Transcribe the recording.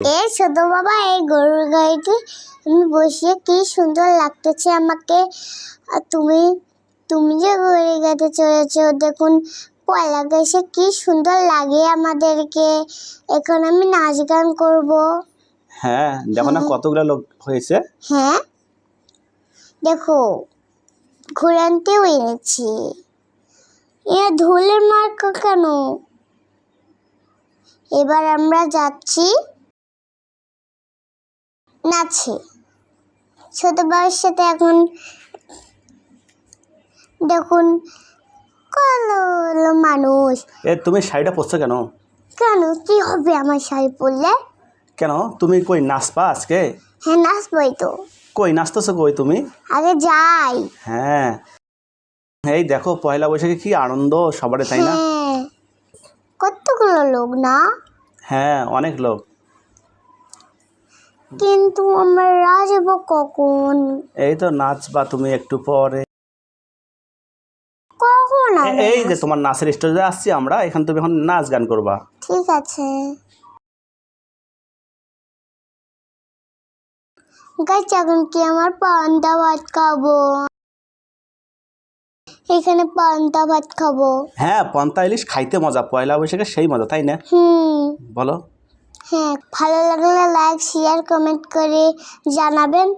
এ ছোট বাবা এই গরুর আমি বসিয়ে কি সুন্দর লাগতেছে আমাকে। আর তুমি তুমি যে গরুর গাড়িতে দেখুন পয়লা গেছে কি সুন্দর লাগে আমাদেরকে। এখন আমি নাচ গান করব। হ্যাঁ দেখো না কতগুলো লোক হয়েছে। হ্যাঁ দেখো ঘুরানতেও এনেছি। এ ধুলের মার্কা কেন? এবার আমরা যাচ্ছি নাচে। ছোট সাথে এখন দেখুন কলো মানুষ। এ তুমি শাড়িটা পরছো কেন? কেন? কি হবে আমার শাড়ি পরলে? কেন? তুমি কই নাচবা আজকে? হ্যাঁ নাচবই তো। কই নাচতেছো কই তুমি? আগে যাই। হ্যাঁ। এই দেখো পয়লা বৈশাখে কি আনন্দ সবারই তাই না? হ্যাঁ। কতগুলো লোক না? হ্যাঁ অনেক লোক। কিন্তু আমরা যাব কখন? এই তো নাচবা তুমি একটু পরে। কখন এ- এই যে তোমার নাচের স্টেজে আসছি আমরা এখান তুমি এখন নাচ গান করবা। ঠিক আছে। গাছ এখন কি আমার পান্তা ভাত খাব? এখানে পান্তা ভাত খাব। হ্যাঁ পন্তা ইলিশ খাইতে মজা পয়লা বৈশাখে সেই মজা তাই না? হুম। বলো। হ্যাঁ ভালো লাগলে লাইক শেয়ার কমেন্ট করে জানাবেন।